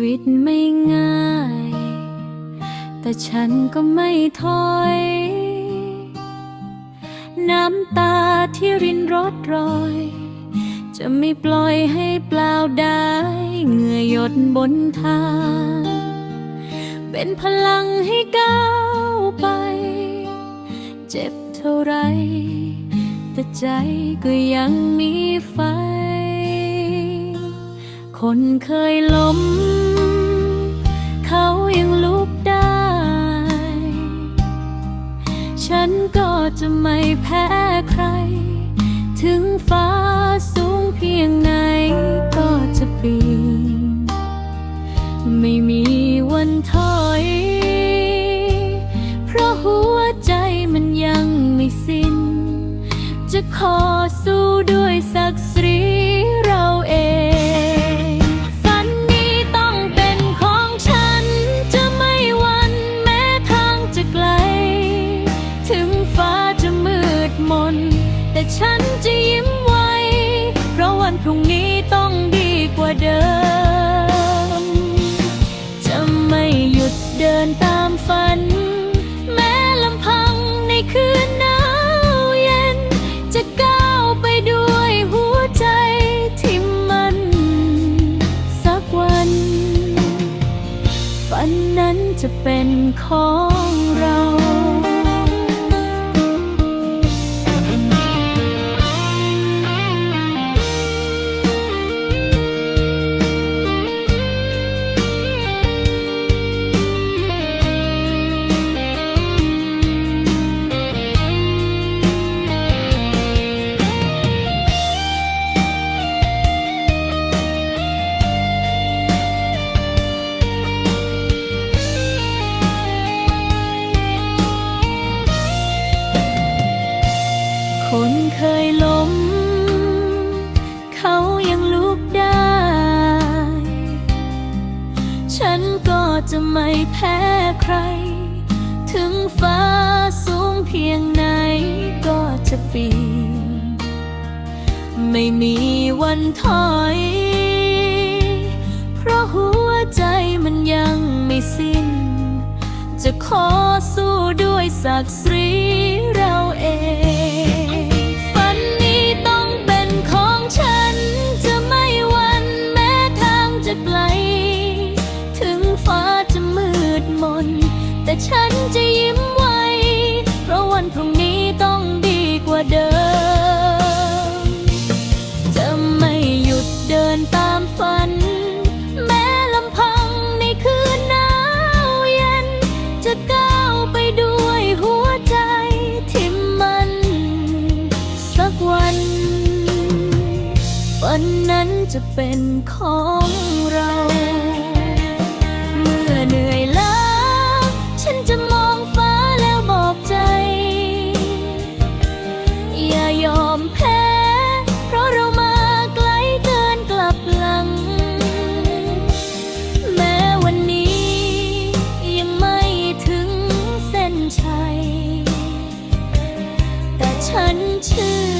ชีวิตไม่ง่าย แต่ฉันก็ไม่ถอย น้ำตาที่รินรดรอย จะไม่ปล่อยให้เปล่าได้เหงื่อหยดบนทาง เป็นพลังให้ก้าวไป เจ็บเท่าไร แต่ใจก็ยังมีไฟคนเคยล้ม วันถอย เพราะหัวใจมันยังไม่สิ้น จะขอสู้ด้วยศักดิ์ศรีเราเองฝันนี้ต้องเป็นของฉัน จะไม่วันแม้ทางจะไกล ถึงฟ้าจะมืดมน แต่ฉันจะยิ้มไว้ เพราะวันพรุ่งนี้ จะเป็นของเรา ไม่แพ้ใคร ถึงฟ้าสูงเพียงไหนก็จะปีน ไม่มีวันถอย เพราะหัวใจมันยังไม่สิ้น จะขอสู้ด้วยศักดิ์ศรีเรา ยิ้มไว้ เพราะวันพรุ่งนี้ต้องดีกว่าเดิม จะไม่หยุดเดินตามฝัน แม้ลำพังในคืนหนาวเย็น จะก้าวไปด้วยหัวใจที่มัน สักวันวันนั้นจะเป็นของเรา ฉันเชื่อ